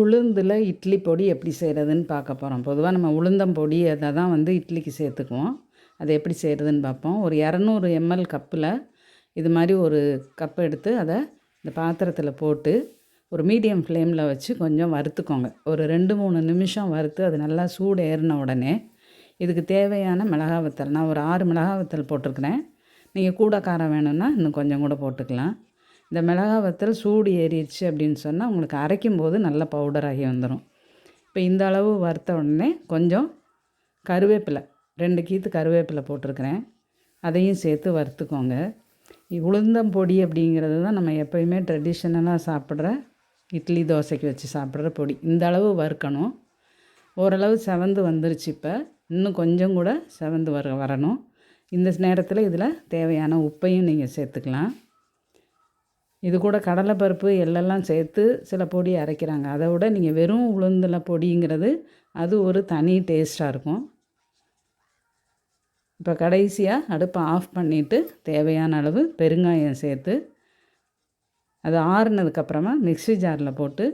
உளுந்தில் இட்லி பொடி எப்படி செய்கிறதுன்னு பார்க்க போகிறோம் பொதுவாக நம்ம உளுந்தம் பொடி அதை தான் வந்து இட்லிக்கு சேர்த்துக்குவோம். அது எப்படி செய்கிறதுன்னு பார்ப்போம். ஒரு இரநூறு எம்எல் கப்பில் இது மாதிரி ஒரு கப் எடுத்து அதை இந்த பாத்திரத்தில் போட்டு ஒரு மீடியம் ஃப்ளேமில் வச்சு கொஞ்சம் வறுத்துக்கோங்க. ஒரு ரெண்டு மூணு நிமிஷம் வறுத்து அது நல்லா சூடு ஏறின உடனே இதுக்கு தேவையான மிளகா வத்தல் நான் ஒரு ஆறு மிளகா வத்தல் போட்டிருக்கிறேன். நீங்கள் கூட காரம் வேணும்னா இன்னும் கொஞ்சம் கூட போட்டுக்கலாம். இந்த மிளகா வத்தல் சூடு ஏறிடுச்சு அப்படின்னு சொன்னால் உங்களுக்கு அரைக்கும் போது நல்ல பவுடர் ஆகி வந்துடும் இப்போ இந்த அளவு வறுத்த உடனே கொஞ்சம் கருவேப்பிலை ரெண்டு கீத்து கருவேப்பிலை போட்டிருக்கிறேன். அதையும் சேர்த்து வறுத்துக்கோங்க. உளுந்தம் பொடி அப்படிங்கிறது தான் நம்ம எப்போயுமே ட்ரெடிஷ்னலாக சாப்பிட்ற இட்லி தோசைக்கு வச்சு சாப்பிட்ற பொடி. இந்த அளவு வறுக்கணும். ஓரளவு செவந்து வந்துருச்சு இப்போ. இன்னும் கொஞ்சம் கூட செவந்து வர வரணும். இந்த நேரத்தில் இதில் தேவையான உப்பையும் நீங்கள் சேர்த்துக்கலாம். இது கூட கடலைப்பருப்பு எள்ளெல்லாம் சேர்த்து சில பொடி அரைக்கிறாங்க. அதை விட நீங்கள் வெறும் உளுந்தில் பொடிங்கிறது அது ஒரு தனி டேஸ்ட்டாக இருக்கும். இப்போ கடைசியாக அடுப்பை ஆஃப் பண்ணிவிட்டு தேவையான அளவு பெருங்காயம் சேர்த்து அது ஆறுனதுக்கப்புறமா மிக்ஸி ஜாரில் போட்டு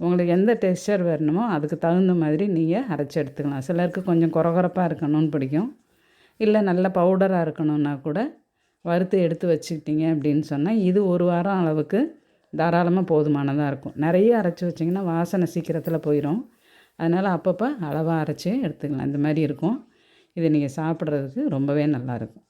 உங்களுக்கு எந்த டெக்ஸ்டர் வேணுமோ அதுக்கு தகுந்த மாதிரி நீங்கள் அரைச்சி எடுத்துக்கலாம். சிலருக்கு கொஞ்சம் குறகுறப்பாக இருக்கணும்னு பிடிக்கும். இல்லை நல்ல பவுடராக இருக்கணும்னா கூட வறுத்து எடுத்து வச்சுக்கிட்டீங்க அப்படின்னு சொன்னால் இது ஒரு வாரம் அளவுக்கு தாராளமாக போதுமானதாக இருக்கும். நிறைய அரைச்சி வச்சிங்கன்னா வாசனை சீக்கிரத்தில் போயிடும் அதனால் அப்பப்போ அளவாக அரைச்சி எடுத்துக்கலாம். இந்த மாதிரி இருக்கும். இது நீங்கள் சாப்பிட்றதுக்கு ரொம்பவே நல்லாயிருக்கும்